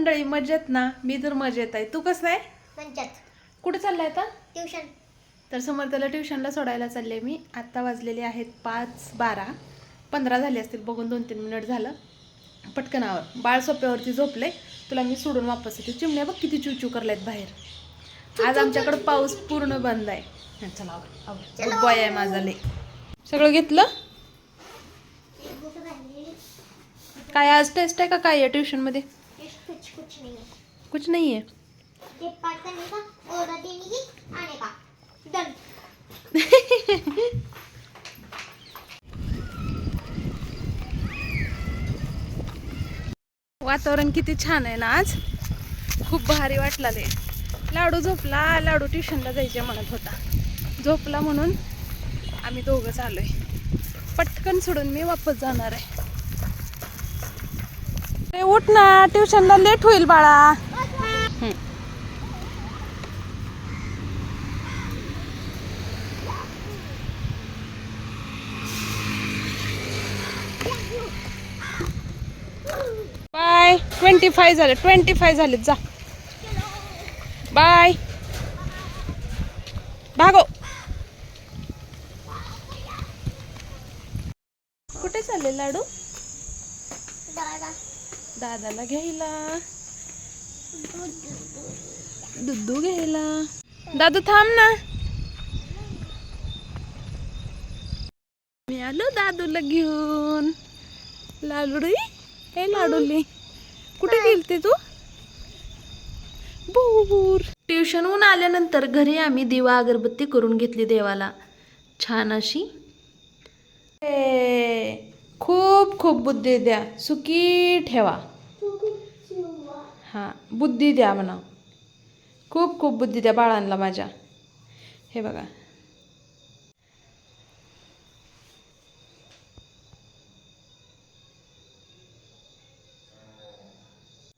मंडळी मजेत ना? मी तर मजेत आहे. तू कसं आहे? कुठे चाललाय आता? ट्युशन. तर समर्थला ट्युशनला सोडायला चालले मी. आत्ता वाजलेले आहेत पाच बारा. पंधरा झाले असतील बघून दोन तीन मिनिट झालं. पटकनावर बाळ सोप्यावरती झोपले तुला मी सोडून वापस येते. चिमण्या बघ किती चूचू करल्यात बाहेर. आज आमच्याकडे पाऊस पूर्ण बंद आहे. चला boy आहे माझा ले सगळं घेतलं? काय आज टेस्ट आहे का? काय आहे ट्युशनमध्ये? कुछ कुछ नहीं है। कुछ नाही आहे ये पाठ करने का और देने की आने का। डन वातावरण किती छान आहे ना आज. खूप भारी वाटला ते लाडू झोपला लाडू ट्युशनला जायचे म्हणत होता. झोपला म्हणून आम्ही दोघंच आलोय पटकन सोडून मी वापस जाणार आहे. अरे उठ ना ट्युशनला लेट होईल बाळा. बाय ट्वेंटी फाय झाले ट्वेंटी फाय झाले जा. बाय. भागो कुठे चालले लाडू? दादा. दादाला घ्यायला. दुद्धू घ्यायला. दादू थांब ना. मी आलो दादूला घेऊन. लाडूडी हे लाडूली कुठे गेलते तू? बूर. ट्युशनहून आल्यानंतर घरी आम्ही दिवा अगरबत्ती करून घेतली देवाला. छान अशी. खूप खूप बुद्धी द्या. सुखी ठेवा. हां बुद्धी द्या म्हणा. खूप खूप बुद्धी द्या बाळांना माझ्या. हे बघा.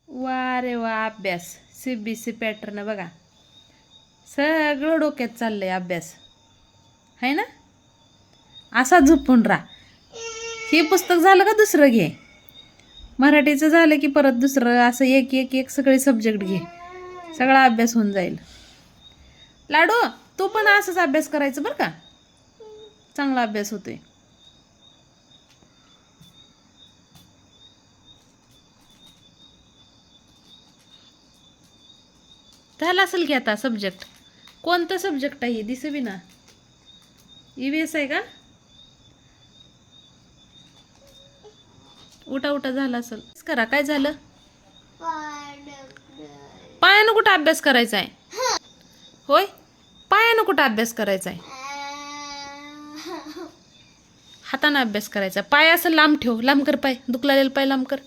वा रे वा अभ्यास. सी बी सी पॅटर्न बघा. सगळं डोक्यात चाललंय अभ्यास. आहे ना? असा झोपून राहा. हे पुस्तक झालं का दुसरं घे? मराठीचं झालं की परत दुसरं असं एक एक एक सगळे सब्जेक्ट घे. सगळा अभ्यास होऊन जाईल. लाडू तू पण असंच अभ्यास करायचं बरं का? चांगला अभ्यास होतोय. झाला असेल की आता सब्जेक्ट कोणतं सब्जेक्ट आहे? दिसे ना. ई व्ही एस आहे का? उठा उठा झाला असेल. करा. काय झालं? पायानं कुठं अभ्यास करायचा आहे होय? पायानं कुठं अभ्यास करायचा आहे हातानं अभ्यास करायचा पाय असं लांब ठेव. लांब कर पाय. दुखला पाय लांब कर.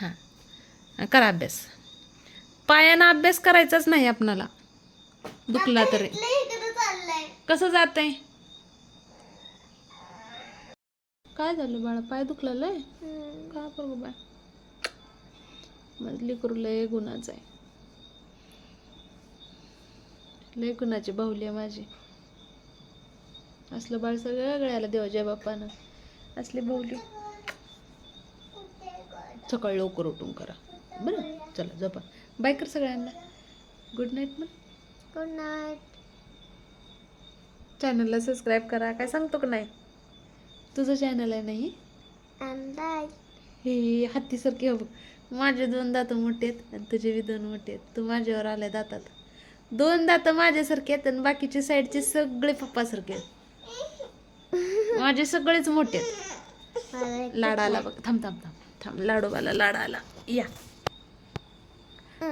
हां. करा अभ्यास. पायानं अभ्यास करायचाच नाही आपणाला. दुखला तरी. कसं जात आहे काय झालं बाळा? पाय दुखलेलं आहे का करू बाय मजली करू लय गुणाचं आहे. लय गुणाची बाहुली आहे माझी. असलं बाळ सगळं गळ्याला देवाच्या बाप्पानं असली बाहुली. सकाळी लवकर उठून करा. बरं? चला जपा बाय कर सगळ्यांना. गुड नाईट मग गुड नाईट चॅनलला सबस्क्राईब करा. काय सांगतो का नाही? तुझं चॅनल आहे नाही हे? हत्तीसारखे हो बघ माझे दोन दात मोठे आहेत आणि तुझे बी दोन मोठे आहेत. तू माझ्यावर आलाय दातात. दोन दात माझ्यासारखे आहेत आणि बाकीचे साईडचे सगळे पप्पासारखे आहेत. माझे सगळेच मोठे आहेत. लाडाला बघ. थांब थांब थांब थांब. लाडोबाला लाडाला या.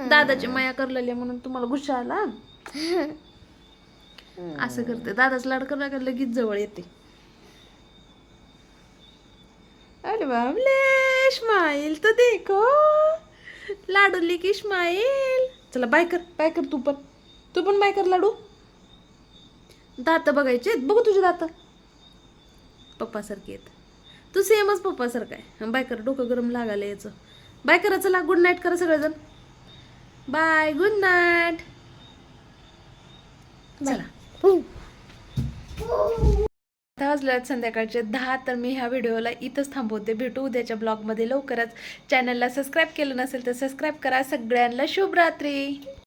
दादाची माया करलेली म्हणून तुम्हाला गुस्सा आला. असं करते. दादाच लाड करू का लगेच जवळ येते. अरे बाबले स्माइल तो देखो. लाडूली की स्माइल चला बाय कर बाय कर तू पण. तू पण बाय कर लाडू. दात बघायचे बघू तुझे दात. पप्पासारखे आहेत. तू सेमच पप्पासारखं आहे. बाय कर. डोकं गरम लागायला याचं बाय करा चला गुड नाईट करा सगळेजण. बाय गुड नाईट चला. वाजले आहेत संध्याकाळचे दहा तर मी ह्या व्हिडिओला इथंच थांबवते. भेटू उद्याच्या ब्लॉगमध्ये. लवकरच चॅनलला सबस्क्राईब केलं नसेल तर सबस्क्राईब करा. सगळ्यांना शुभरात्री!